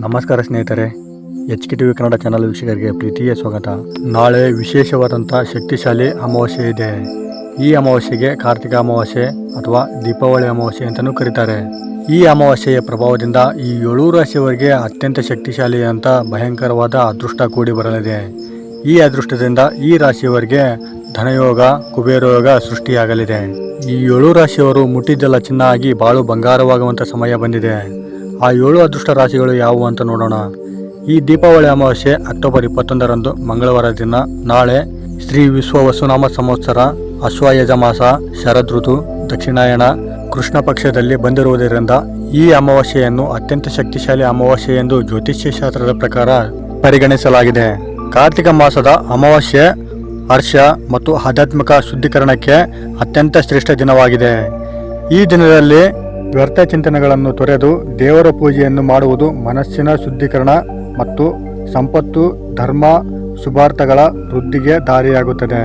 ನಮಸ್ಕಾರ ಸ್ನೇಹಿತರೆ H K T V Kannada channel ವೀಕ್ಷಕರಿಗೆ ಪ್ರೀತಿಯ ಸ್ವಾಗತ. ನಾಳೆ ವಿಶೇಷವಾದಂಥ ಶಕ್ತಿಶಾಲಿ ಅಮಾವಾಸ್ಯೆ ಇದೆ. ಈ ಅಮಾವಾಸ್ಯೆಗೆ ಕಾರ್ತಿಕ ಅಮಾವಾಸ್ಯೆ ಅಥವಾ ದೀಪಾವಳಿ ಅಮಾವಾಸ್ಯೆ ಅಂತಲೂ ಕರೀತಾರೆ. ಈ ಅಮಾವಾಸ್ಯೆಯ ಪ್ರಭಾವದಿಂದ ಈ ಏಳು ರಾಶಿಯವರಿಗೆ ಅತ್ಯಂತ ಶಕ್ತಿಶಾಲಿ ಅಂತ ಭಯಂಕರವಾದ ಅದೃಷ್ಟ ಕೂಡಿ ಬರಲಿದೆ. ಈ ಅದೃಷ್ಟದಿಂದ ಈ ರಾಶಿಯವರಿಗೆ ಧನಯೋಗ, ಕುಬೇರಯೋಗ ಸೃಷ್ಟಿಯಾಗಲಿದೆ. ಈ ಏಳು ರಾಶಿಯವರು ಮುಟ್ಟಿದ್ದೆಲ್ಲ ಚಿನ್ನ ಆಗಿ ಬಾಳು ಬಂಗಾರವಾಗುವಂಥ ಸಮಯ ಬಂದಿದೆ. ಆ ಏಳು ಅದೃಷ್ಟ ರಾಶಿಗಳು ಯಾವುವು ಅಂತ ನೋಡೋಣ. ಈ ದೀಪಾವಳಿ ಅಮಾವಾಸ್ಯೆ, ಅಕ್ಟೋಬರ್ ಇಪ್ಪತ್ತೊಂದರಂದು ಮಂಗಳವಾರ ದಿನ, ನಾಳೆ ಶ್ರೀ ವಿಶ್ವ ವಸುನಾಮ ಸಂವತ್ಸರ ಅಶ್ವಯಜ ಮಾಸ ಶರದ್ ಋತು, ದಕ್ಷಿಣಾಯಣ, ಕೃಷ್ಣ ಪಕ್ಷದಲ್ಲಿ ಬಂದಿರುವುದರಿಂದ ಈ ಅಮಾವಾಸ್ಯೆಯನ್ನು ಅತ್ಯಂತ ಶಕ್ತಿಶಾಲಿ ಅಮಾವಾಸ್ಯೆ ಎಂದು ಜ್ಯೋತಿಷ್ಯ ಶಾಸ್ತ್ರದ ಪ್ರಕಾರ ಪರಿಗಣಿಸಲಾಗಿದೆ. ಕಾರ್ತಿಕ ಮಾಸದ ಅಮಾವಾಸ್ಯೆ, ಹರ್ಷ ಮತ್ತು ಆಧ್ಯಾತ್ಮಿಕ ಶುದ್ಧೀಕರಣಕ್ಕೆ ಅತ್ಯಂತ ಶ್ರೇಷ್ಠ ದಿನವಾಗಿದೆ. ಈ ದಿನದಲ್ಲಿ ವ್ಯರ್ಥ ಚಿಂತನೆಗಳನ್ನು ತೊರೆದು ದೇವರ ಪೂಜೆಯನ್ನು ಮಾಡುವುದು ಮನಸ್ಸಿನ ಶುದ್ಧೀಕರಣ ಮತ್ತು ಸಂಪತ್ತು, ಧರ್ಮ, ಶುಭಾರ್ಥಗಳ ವೃದ್ಧಿಗೆ ದಾರಿಯಾಗುತ್ತದೆ.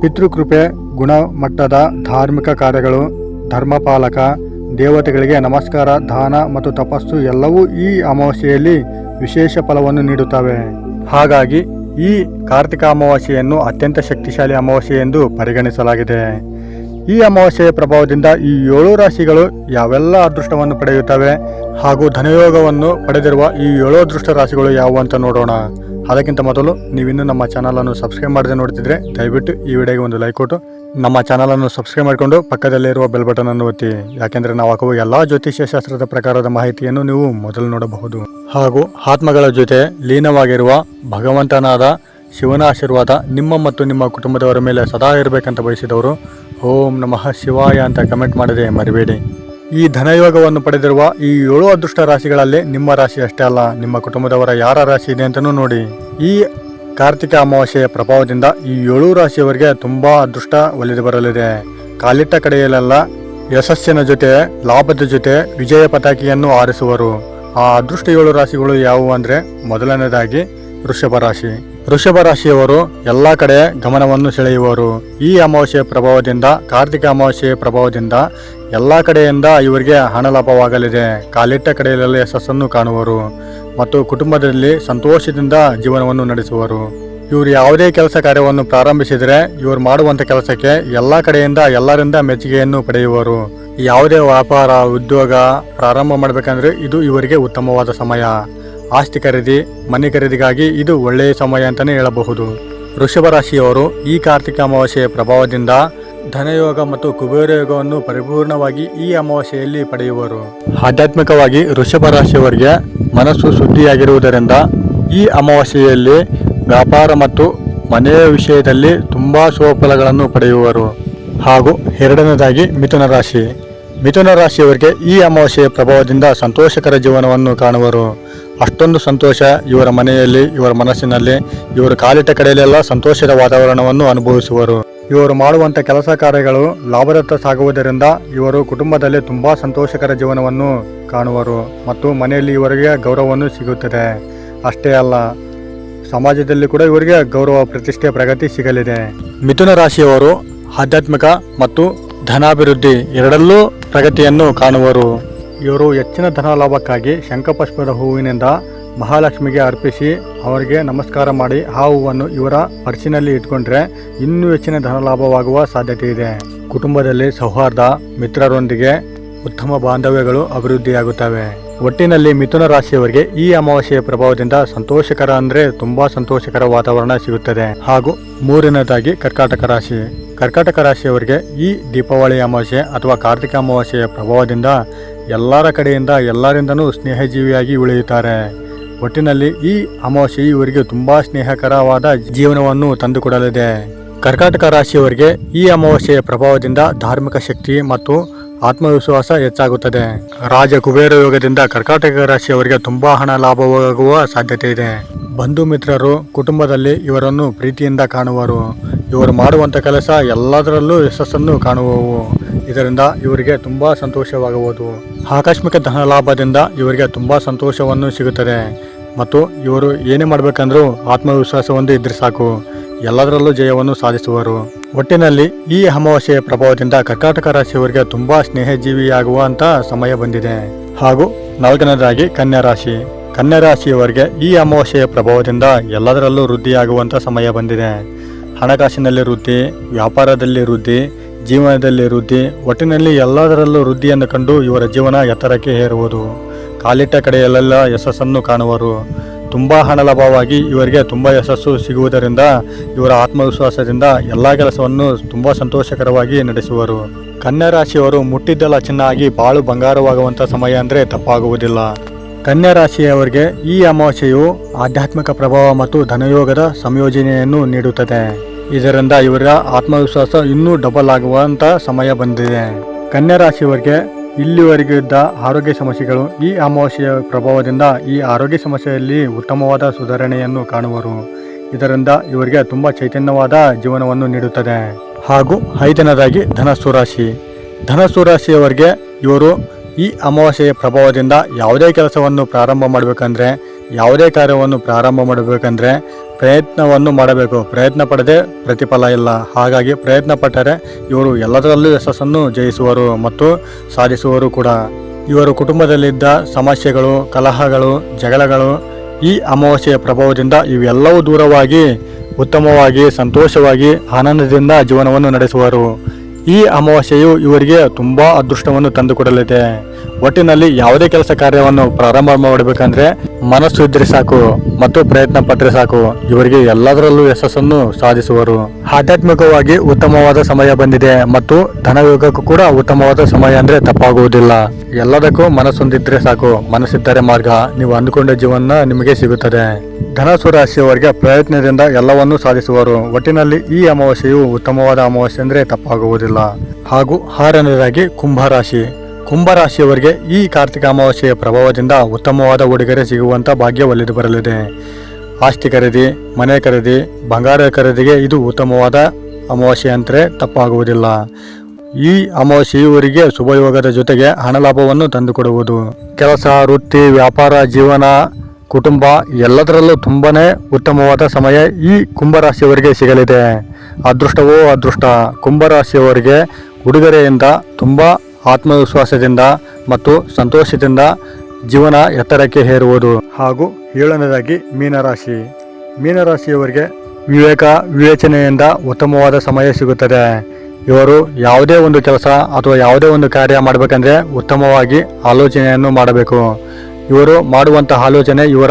ಪಿತೃಕೃಪೆ, ಗುಣಮಟ್ಟದ ಧಾರ್ಮಿಕ ಕಾರ್ಯಗಳು, ಧರ್ಮಪಾಲಕ, ದೇವತೆಗಳಿಗೆ ನಮಸ್ಕಾರ, ದಾನ ಮತ್ತು ತಪಸ್ಸು ಎಲ್ಲವೂ ಈ ಅಮಾವಾಸ್ಯೆಯಲ್ಲಿ ವಿಶೇಷ ಫಲವನ್ನು ನೀಡುತ್ತವೆ. ಹಾಗಾಗಿ ಈ ಕಾರ್ತಿಕ ಅಮಾವಾಸ್ಯೆಯನ್ನು ಅತ್ಯಂತ ಶಕ್ತಿಶಾಲಿ ಅಮಾವಾಸ್ಯೆ ಎಂದು ಪರಿಗಣಿಸಲಾಗಿದೆ. ಈ ಅಮಾವಾಸ್ಯೆಯ ಪ್ರಭಾವದಿಂದ ಈ ಏಳು ರಾಶಿಗಳು ಯಾವೆಲ್ಲ ಅದೃಷ್ಟವನ್ನು ಪಡೆಯುತ್ತವೆ ಹಾಗೂ ಧನಯೋಗವನ್ನು ಪಡೆದಿರುವ ಈ ಏಳು ಅದೃಷ್ಟ ರಾಶಿಗಳು ಯಾವುವು ಅಂತ ನೋಡೋಣ. ಅದಕ್ಕಿಂತ ಮೊದಲು ನೀವಿನ್ನೂ ನಮ್ಮ ಚಾನಲನ್ನು ಸಬ್ಸ್ಕ್ರೈಬ್ ಮಾಡದೆ ನೋಡ್ತಿದ್ರೆ ದಯವಿಟ್ಟು ಈ ವಿಡಿಯೋಗೆ ಒಂದು ಲೈಕ್ ಕೊಟ್ಟು ನಮ್ಮ ಚಾನಲನ್ನು ಸಬ್ಸ್ಕ್ರೈಬ್ ಮಾಡಿಕೊಂಡು ಪಕ್ಕದಲ್ಲಿರುವ ಬೆಲ್ ಬಟನ್ ಅನ್ನು ಒತ್ತಿ. ಯಾಕೆಂದರೆ ನಾವು ಹಾಕುವ ಎಲ್ಲ ಜ್ಯೋತಿಷ್ಯ ಶಾಸ್ತ್ರದ ಪ್ರಕಾರದ ಮಾಹಿತಿಯನ್ನು ನೀವು ಮೊದಲು ನೋಡಬಹುದು. ಹಾಗೂ ಆತ್ಮಗಳ ಜೊತೆ ಲೀನವಾಗಿರುವ ಭಗವಂತನಾದ ಶಿವನ ಆಶೀರ್ವಾದ ನಿಮ್ಮ ಮತ್ತು ನಿಮ್ಮ ಕುಟುಂಬದವರ ಮೇಲೆ ಸದಾ ಇರಬೇಕಂತ ಬಯಸಿದವರು, ಓಂ ನಮಃ ಶಿವಾಯ ಅಂತ ಕಮೆಂಟ್ ಮಾಡದೆ ಮರಿಬೇಡಿ. ಈ ಧನಯೋಗವನ್ನು ಪಡೆದಿರುವ ಈ ಏಳು ಅದೃಷ್ಟ ರಾಶಿಗಳಲ್ಲಿ ನಿಮ್ಮ ರಾಶಿ ಅಷ್ಟೇ ಅಲ್ಲ, ನಿಮ್ಮ ಕುಟುಂಬದವರ ಯಾರ ರಾಶಿ ಇದೆ ಅಂತಲೂ ನೋಡಿ. ಈ ಕಾರ್ತಿಕ ಅಮಾವಾಸ್ಯೆಯ ಪ್ರಭಾವದಿಂದ ಈ ಏಳು ರಾಶಿಯವರಿಗೆ ತುಂಬ ಅದೃಷ್ಟ ಒಲಿದು ಬರಲಿದೆ. ಕಾಲಿಟ್ಟ ಕಡೆಯಲ್ಲೆಲ್ಲ ಯಶಸ್ಸಿನ ಜೊತೆ, ಲಾಭದ ಜೊತೆ ವಿಜಯ ಪತಾಕಿಯನ್ನು ಆರಿಸುವರು ಆ ಅದೃಷ್ಟ ಏಳು ರಾಶಿಗಳು ಯಾವುವು ಅಂದರೆ ಮೊದಲನೇದಾಗಿ ವೃಷಭ ರಾಶಿ. ವೃಷಭ ರಾಶಿಯವರು ಎಲ್ಲ ಕಡೆ ಗಮನವನ್ನು ಸೆಳೆಯುವರು. ಈ ಅಮಾವಾಸ್ಯೆ ಪ್ರಭಾವದಿಂದ, ಕಾರ್ತಿಕ ಅಮಾವಾಸ್ಯೆ ಪ್ರಭಾವದಿಂದ ಎಲ್ಲ ಕಡೆಯಿಂದ ಇವರಿಗೆ ಹಣ ಲಾಭವಾಗಲಿದೆ. ಕಾಲಿಟ್ಟ ಕಡೆಯಲ್ಲಿ ಯಶಸ್ಸನ್ನು ಕಾಣುವರು ಮತ್ತು ಕುಟುಂಬದಲ್ಲಿ ಸಂತೋಷದಿಂದ ಜೀವನವನ್ನು ನಡೆಸುವರು. ಇವರು ಯಾವುದೇ ಕೆಲಸ ಕಾರ್ಯವನ್ನು ಪ್ರಾರಂಭಿಸಿದರೆ ಇವರು ಮಾಡುವಂಥ ಕೆಲಸಕ್ಕೆ ಎಲ್ಲ ಕಡೆಯಿಂದ, ಎಲ್ಲರಿಂದ ಮೆಚ್ಚುಗೆಯನ್ನು ಪಡೆಯುವರು. ಯಾವುದೇ ವ್ಯಾಪಾರ, ಉದ್ಯೋಗ ಪ್ರಾರಂಭ ಮಾಡಬೇಕಂದ್ರೆ ಇದು ಇವರಿಗೆ ಉತ್ತಮವಾದ ಸಮಯ. ಆಸ್ತಿ ಖರೀದಿ, ಮನೆ ಖರೀದಿಗಾಗಿ ಇದು ಒಳ್ಳೆಯ ಸಮಯ ಅಂತಲೇ ಹೇಳಬಹುದು. ವೃಷಭ ರಾಶಿಯವರು ಈ ಕಾರ್ತಿಕ ಅಮಾವಾಸ್ಯೆಯ ಪ್ರಭಾವದಿಂದ ಧನಯೋಗ ಮತ್ತು ಕುಬೇರ ಯೋಗವನ್ನು ಪರಿಪೂರ್ಣವಾಗಿ ಈ ಅಮಾವಾಸ್ಯೆಯಲ್ಲಿ ಪಡೆಯುವರು. ಆಧ್ಯಾತ್ಮಿಕವಾಗಿ ವೃಷಭ ರಾಶಿಯವರಿಗೆ ಮನಸ್ಸು ಶುದ್ಧಿಯಾಗಿರುವುದರಿಂದ ಈ ಅಮಾವಾಸ್ಯೆಯಲ್ಲಿ ವ್ಯಾಪಾರ ಮತ್ತು ಮನೆಯ ವಿಷಯದಲ್ಲಿ ತುಂಬ ಶುಭಫಲಗಳನ್ನು ಪಡೆಯುವರು. ಹಾಗೂ ಎರಡನೇದಾಗಿ ಮಿಥುನ ರಾಶಿ. ಮಿಥುನ ರಾಶಿಯವರಿಗೆ ಈ ಅಮಾವಾಸ್ಯೆಯ ಪ್ರಭಾವದಿಂದ ಸಂತೋಷಕರ ಜೀವನವನ್ನು ಕಾಣುವರು. ಅಷ್ಟೊಂದು ಸಂತೋಷ ಇವರ ಮನೆಯಲ್ಲಿ, ಇವರ ಮನಸ್ಸಿನಲ್ಲಿ, ಇವರು ಕಾಲಿಟ್ಟ ಕಡೆಯಲ್ಲೆಲ್ಲ ಸಂತೋಷದ ವಾತಾವರಣವನ್ನು ಅನುಭವಿಸುವರು. ಇವರು ಮಾಡುವಂಥ ಕೆಲಸ ಕಾರ್ಯಗಳು ಲಾಭದತ್ತ ಸಾಗುವುದರಿಂದ ಇವರು ಕುಟುಂಬದಲ್ಲಿ ತುಂಬಾ ಸಂತೋಷಕರ ಜೀವನವನ್ನು ಕಾಣುವರು ಮತ್ತು ಮನೆಯಲ್ಲಿ ಇವರಿಗೆ ಗೌರವವನ್ನು ಸಿಗುತ್ತದೆ. ಅಷ್ಟೇ ಅಲ್ಲ, ಸಮಾಜದಲ್ಲಿ ಕೂಡ ಇವರಿಗೆ ಗೌರವ, ಪ್ರತಿಷ್ಠೆ, ಪ್ರಗತಿ ಸಿಗಲಿದೆ. ಮಿಥುನ ರಾಶಿಯವರು ಆಧ್ಯಾತ್ಮಿಕ ಮತ್ತು ಧನಾಭಿವೃದ್ಧಿ ಎರಡಲ್ಲೂ ಪ್ರಗತಿಯನ್ನು ಕಾಣುವರು. ಇವರು ಹೆಚ್ಚಿನ ಧನ ಲಾಭಕ್ಕಾಗಿ ಶಂಖಪುಷ್ಪದ ಹೂವಿನಿಂದ ಮಹಾಲಕ್ಷ್ಮಿಗೆ ಅರ್ಪಿಸಿ ಅವರಿಗೆ ನಮಸ್ಕಾರ ಮಾಡಿ ಆ ಹೂವನ್ನು ಇವರ ಪರ್ಸಿನಲ್ಲಿ ಇಟ್ಕೊಂಡ್ರೆ ಇನ್ನೂ ಹೆಚ್ಚಿನ ಧನ ಲಾಭವಾಗುವ ಸಾಧ್ಯತೆ ಇದೆ ಕುಟುಂಬದಲ್ಲಿ ಸೌಹಾರ್ದ, ಮಿತ್ರರೊಂದಿಗೆ ಉತ್ತಮ ಬಾಂಧವ್ಯಗಳು ಅಭಿವೃದ್ಧಿಯಾಗುತ್ತವೆ. ಒಟ್ಟಿನಲ್ಲಿ ಮಿಥುನ ರಾಶಿಯವರಿಗೆ ಈ ಅಮಾವಾಸ್ಯೆಯ ಪ್ರಭಾವದಿಂದ ಸಂತೋಷಕರ ಅಂದ್ರೆ ತುಂಬಾ ಸಂತೋಷಕರ ವಾತಾವರಣ ಸಿಗುತ್ತದೆ. ಹಾಗೂ ಮೂರನೇದಾಗಿ ಕರ್ಕಾಟಕ ರಾಶಿ. ಕರ್ಕಾಟಕ ರಾಶಿಯವರಿಗೆ ಈ ದೀಪಾವಳಿ ಅಮಾವಾಸ್ಯೆ ಅಥವಾ ಕಾರ್ತಿಕ ಅಮಾವಾಸ್ಯೆಯ ಪ್ರಭಾವದಿಂದ ಎಲ್ಲರ ಕಡೆಯಿಂದ ಎಲ್ಲರಿಂದನೂ ಸ್ನೇಹಜೀವಿಯಾಗಿ ಉಳಿಯುತ್ತಾರೆ. ಒಟ್ಟಿನಲ್ಲಿ ಈ ಅಮಾವಾಸ್ಯೆ ಇವರಿಗೆ ತುಂಬಾ ಸ್ನೇಹಕರವಾದ ಜೀವನವನ್ನು ತಂದುಕೊಡಲಿದೆ. ಕರ್ಕಾಟಕ ರಾಶಿಯವರಿಗೆ ಈ ಅಮಾವಾಸ್ಯೆಯ ಪ್ರಭಾವದಿಂದ ಧಾರ್ಮಿಕ ಶಕ್ತಿ ಮತ್ತು ಆತ್ಮವಿಶ್ವಾಸ ಹೆಚ್ಚಾಗುತ್ತದೆ. ರಾಜ ಕುಬೇರ ಯೋಗದಿಂದ ಕರ್ಕಾಟಕ ರಾಶಿಯವರಿಗೆ ತುಂಬಾ ಹಣ ಲಾಭವಾಗುವ ಸಾಧ್ಯತೆ ಇದೆ. ಬಂಧು ಮಿತ್ರರು ಕುಟುಂಬದಲ್ಲಿ ಇವರನ್ನು ಪ್ರೀತಿಯಿಂದ ಕಾಣುವರು. ಇವರು ಮಾಡುವಂಥ ಕೆಲಸ ಎಲ್ಲದರಲ್ಲೂ ಯಶಸ್ಸನ್ನು ಕಾಣುವವು. ಇದರಿಂದ ಇವರಿಗೆ ತುಂಬ ಸಂತೋಷವಾಗುವುದು. ಆಕಸ್ಮಿಕ ಧನ ಲಾಭದಿಂದ ಇವರಿಗೆ ತುಂಬ ಸಂತೋಷವನ್ನು ಸಿಗುತ್ತದೆ. ಮತ್ತು ಇವರು ಏನೇ ಮಾಡಬೇಕಂದ್ರೂ ಆತ್ಮವಿಶ್ವಾಸವೊಂದು ಇದ್ರೆ ಸಾಕು. ಎಲ್ಲದರಲ್ಲೂ ಜಯವನ್ನು ಸಾಧಿಸುವರು. ಒಟ್ಟಿನಲ್ಲಿ ಈ ಅಮಾವಾಸ್ಯೆಯ ಪ್ರಭಾವದಿಂದ ಕರ್ನಾಟಕ ರಾಶಿಯವರಿಗೆ ತುಂಬಾ ಸ್ನೇಹಜೀವಿಯಾಗುವಂತ ಸಮಯ ಬಂದಿದೆ. ಹಾಗೂ ನಾಲ್ಕನೇದಾಗಿ ಕನ್ಯಾ ರಾಶಿ ಕನ್ಯಾ ರಾಶಿಯವರಿಗೆ ಈ ಅಮಾವಾಸ್ಯೆಯ ಪ್ರಭಾವದಿಂದ ಎಲ್ಲದರಲ್ಲೂ ವೃದ್ಧಿಯಾಗುವಂಥ ಸಮಯ ಬಂದಿದೆ. ಹಣಕಾಸಿನಲ್ಲಿ ವೃದ್ಧಿ, ವ್ಯಾಪಾರದಲ್ಲಿ ವೃದ್ಧಿ ಜೀವನದಲ್ಲಿ ವೃದ್ಧಿ, ಒಟ್ಟಿನಲ್ಲಿ ಎಲ್ಲದರಲ್ಲೂ ವೃದ್ಧಿಯನ್ನು ಕಂಡು ಇವರ ಜೀವನ ಎತ್ತರಕ್ಕೆ ಏರುವುದು ಕಾಲಿಟ್ಟ ಕಡೆಯಲ್ಲೆಲ್ಲ ಯಶಸ್ಸನ್ನು ಕಾಣುವರು. ತುಂಬ ಹಣ ಲಾಭವಾಗಿ ಇವರಿಗೆ ತುಂಬ ಯಶಸ್ಸು ಸಿಗುವುದರಿಂದ, ಇವರ ಆತ್ಮವಿಶ್ವಾಸದಿಂದ ಎಲ್ಲ ಕೆಲಸವನ್ನು ತುಂಬ ಸಂತೋಷಕರವಾಗಿ ನಡೆಸುವರು. ಕನ್ಯಾ ರಾಶಿಯವರು ಮುಟ್ಟಿದ್ದೆಲ್ಲ ಚೆನ್ನಾಗಿ ಬಾಳು ಬಂಗಾರವಾಗುವಂಥ ಸಮಯ ಅಂದರೆ ತಪ್ಪಾಗುವುದಿಲ್ಲ. ಕನ್ಯಾ ರಾಶಿಯವರಿಗೆ ಈ ಅಮಾವಾಸ್ಯೆಯು ಆಧ್ಯಾತ್ಮಿಕ ಪ್ರಭಾವ ಮತ್ತು ಧನಯೋಗದ ಸಂಯೋಜನೆಯನ್ನು ನೀಡುತ್ತದೆ. ಇದರಿಂದ ಇವರ ಆತ್ಮವಿಶ್ವಾಸ ಇನ್ನೂ ಡಬಲ್ ಆಗುವಂತ ಸಮಯ ಬಂದಿದೆ. ಕನ್ಯಾ ರಾಶಿಯವರಿಗೆ ಇಲ್ಲಿವರೆಗೂ ಇದ್ದ ಆರೋಗ್ಯ ಸಮಸ್ಯೆಗಳು ಈ ಅಮಾವಾಸ್ಯೆಯ ಪ್ರಭಾವದಿಂದ ಈ ಆರೋಗ್ಯ ಸಮಸ್ಯೆಯಲ್ಲಿ ಉತ್ತಮವಾದ ಸುಧಾರಣೆಯನ್ನು ಕಾಣುವರು. ಇದರಿಂದ ಇವರಿಗೆ ತುಂಬ ಚೈತನ್ಯವಾದ ಜೀವನವನ್ನು ನೀಡುತ್ತದೆ. ಹಾಗೂ ಐದನೇದಾಗಿ ಧನಸ್ಸು ರಾಶಿ. ಧನಸ್ಸು ರಾಶಿಯವರಿಗೆ ಇವರು ಈ ಅಮಾವಾಸ್ಯೆಯ ಪ್ರಭಾವದಿಂದ ಯಾವುದೇ ಕೆಲಸವನ್ನು ಪ್ರಾರಂಭ ಮಾಡಬೇಕಂದ್ರೆ ಯಾವುದೇ ಕಾರ್ಯವನ್ನು ಪ್ರಾರಂಭ ಮಾಡಬೇಕಂದ್ರೆ ಪ್ರಯತ್ನವನ್ನು ಮಾಡಬೇಕು. ಪ್ರಯತ್ನ ಪಡದೆ ಪ್ರತಿಫಲ ಇಲ್ಲ. ಹಾಗಾಗಿ ಪ್ರಯತ್ನ ಪಟ್ಟರೆ ಇವರು ಎಲ್ಲದರಲ್ಲೂ ಯಶಸ್ಸನ್ನು ಜಯಿಸುವರು ಮತ್ತು ಸಾಧಿಸುವರು ಕೂಡ. ಇವರು ಕುಟುಂಬದಲ್ಲಿದ್ದ ಸಮಸ್ಯೆಗಳು, ಕಲಹಗಳು, ಜಗಳಗಳು ಈ ಅಮಾವಾಸ್ಯೆಯ ಪ್ರಭಾವದಿಂದ ಇವೆಲ್ಲವೂ ದೂರವಾಗಿ, ಉತ್ತಮವಾಗಿ, ಸಂತೋಷವಾಗಿ, ಆನಂದದಿಂದ ಜೀವನವನ್ನು ನಡೆಸುವರು. ಈ ಅಮಾವಾಸ್ಯೆಯು ಇವರಿಗೆ ತುಂಬ ಅದೃಷ್ಟವನ್ನು ತಂದುಕೊಡಲಿದೆ. ಒಟ್ಟಿನಲ್ಲಿ ಯಾವುದೇ ಕೆಲಸ ಕಾರ್ಯವನ್ನು ಪ್ರಾರಂಭ ಮಾಡಬೇಕಂದ್ರೆ ಮನಸ್ಸು ಇದ್ರೆ ಸಾಕು ಮತ್ತು ಪ್ರಯತ್ನ ಪಟ್ಟರೆ ಸಾಕು. ಇವರಿಗೆ ಎಲ್ಲದರಲ್ಲೂ ಯಶಸ್ಸನ್ನು ಸಾಧಿಸುವರು. ಆಧ್ಯಾತ್ಮಿಕವಾಗಿ ಉತ್ತಮವಾದ ಸಮಯ ಬಂದಿದೆ ಮತ್ತು ಧನಯೋಗಕ್ಕೂ ಕೂಡ ಉತ್ತಮವಾದ ಸಮಯ ಅಂದ್ರೆ ತಪ್ಪಾಗುವುದಿಲ್ಲ. ಎಲ್ಲದಕ್ಕೂ ಮನಸ್ಸೊಂದಿದ್ರೆ ಸಾಕು. ಮನಸ್ಸಿದ್ದರೆ ಮಾರ್ಗ. ನೀವು ಅಂದುಕೊಂಡ ಜೀವನ ನಿಮಗೆ ಸಿಗುತ್ತದೆ. ಧನಸು ರಾಶಿಯವರಿಗೆ ಪ್ರಯತ್ನದಿಂದ ಎಲ್ಲವನ್ನೂ ಸಾಧಿಸುವರು. ಒಟ್ಟಿನಲ್ಲಿ ಈ ಅಮಾವಾಸ್ಯೆಯು ಉತ್ತಮವಾದ ಅಮಾವಾಸ್ಯೆ ಅಂದ್ರೆ ತಪ್ಪಾಗುವುದಿಲ್ಲ. ಹಾಗೂ ಆರನೇದಾಗಿ ಕುಂಭರಾಶಿ. ಕುಂಭರಾಶಿಯವರಿಗೆ ಈ ಕಾರ್ತಿಕ ಅಮಾವಾಸ್ಯೆಯ ಪ್ರಭಾವದಿಂದ ಉತ್ತಮವಾದ ಉಡುಗೊರೆ ಸಿಗುವಂಥ ಭಾಗ್ಯ ಒಲಿದು ಬರಲಿದೆ. ಆಸ್ತಿ ಖರೀದಿ, ಮನೆ ಖರೀದಿ, ಬಂಗಾರ ಖರೀದಿಗೆ ಇದು ಉತ್ತಮವಾದ ಅಮಾವಾಸ್ಯೆ ಅಂತರೆ ತಪ್ಪಾಗುವುದಿಲ್ಲ. ಈ ಅಮಾವಾಸ್ಯೆಯವರಿಗೆ ಶುಭಯೋಗದ ಜೊತೆಗೆ ಹಣ ಲಾಭವನ್ನು ತಂದುಕೊಡುವುದು ಕೆಲಸ, ವೃತ್ತಿ, ವ್ಯಾಪಾರ, ಜೀವನ, ಕುಟುಂಬ ಎಲ್ಲದರಲ್ಲೂ ತುಂಬಾ ಉತ್ತಮವಾದ ಸಮಯ ಈ ಕುಂಭರಾಶಿಯವರಿಗೆ ಸಿಗಲಿದೆ. ಅದೃಷ್ಟವೋ ಅದೃಷ್ಟ, ಕುಂಭರಾಶಿಯವರಿಗೆ ಉಡುಗೊರೆಯಿಂದ ತುಂಬ ಆತ್ಮವಿಶ್ವಾಸದಿಂದ ಮತ್ತು ಸಂತೋಷದಿಂದ ಜೀವನ ಎತ್ತರಕ್ಕೆ ಹೇರುವುದು. ಹಾಗೂ ಏಳನೇದಾಗಿ ಮೀನರಾಶಿ. ಮೀನರಾಶಿಯವರಿಗೆ ವಿವೇಕ, ವಿವೇಚನೆಯಿಂದ ಉತ್ತಮವಾದ ಸಮಯ ಸಿಗುತ್ತದೆ. ಇವರು ಯಾವುದೇ ಒಂದು ಕೆಲಸ ಅಥವಾ ಯಾವುದೇ ಒಂದು ಕಾರ್ಯ ಮಾಡಬೇಕಂದ್ರೆ ಉತ್ತಮವಾಗಿ ಆಲೋಚನೆಯನ್ನು ಮಾಡಬೇಕು. ಇವರು ಮಾಡುವಂಥ ಆಲೋಚನೆ ಇವರ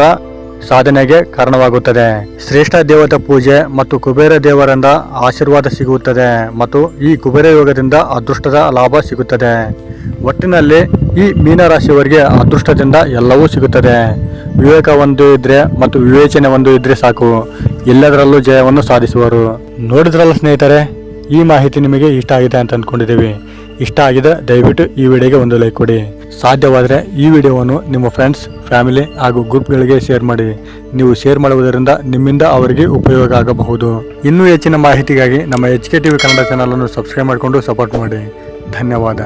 ಸಾಧನೆಗೆ ಕಾರಣವಾಗುತ್ತದೆ. ಶ್ರೇಷ್ಠ ದೇವತಾ ಪೂಜೆ ಮತ್ತು ಕುಬೇರ ದೇವರಿಂದ ಆಶೀರ್ವಾದ ಸಿಗುತ್ತದೆ ಮತ್ತು ಈ ಕುಬೇರ ಯೋಗದಿಂದ ಅದೃಷ್ಟದ ಲಾಭ ಸಿಗುತ್ತದೆ. ಒಟ್ಟಿನಲ್ಲಿ ಈ ಮೀನರಾಶಿಯವರಿಗೆ ಅದೃಷ್ಟದಿಂದ ಎಲ್ಲವೂ ಸಿಗುತ್ತದೆ. ವಿವೇಕ ಒಂದು ಇದ್ರೆ ಮತ್ತು ವಿವೇಚನೆ ಒಂದು ಇದ್ರೆ ಸಾಕು. ಎಲ್ಲದರಲ್ಲೂ ಜಯವನ್ನು ಸಾಧಿಸುವರು. ನೋಡಿದ್ರಲ್ಲ ಸ್ನೇಹಿತರೆ, ಈ ಮಾಹಿತಿ ನಿಮಗೆ ಇಷ್ಟ ಆಗಿದೆ ಅಂತ ಅಂದ್ಕೊಂಡಿದ್ದೀವಿ. ಇಷ್ಟ ಆಗಿದೆ, ದಯವಿಟ್ಟು ಈ ವಿಡಿಯೋಗೆ ಒಂದು ಲೈಕ್ ಕೊಡಿ. ಸಾಧ್ಯವಾದರೆ ಈ ವಿಡಿಯೋವನ್ನು ನಿಮ್ಮ ಫ್ರೆಂಡ್ಸ್ ಫ್ಯಾಮಿಲಿ ಹಾಗೂ ಗ್ರೂಪ್ಗಳಿಗೆ ಶೇರ್ ಮಾಡಿ. ನೀವು ಶೇರ್ ಮಾಡುವುದರಿಂದ ನಿಮ್ಮಿಂದ ಅವರಿಗೆ ಉಪಯೋಗ ಆಗಬಹುದು. ಇನ್ನೂ ಹೆಚ್ಚಿನ ಮಾಹಿತಿಗಾಗಿ ನಮ್ಮ H K T V Kannada ಚಾನಲನ್ನು ಸಬ್ಸ್ಕ್ರೈಬ್ ಮಾಡಿಕೊಂಡು ಸಪೋರ್ಟ್ ಮಾಡಿ. ಧನ್ಯವಾದ.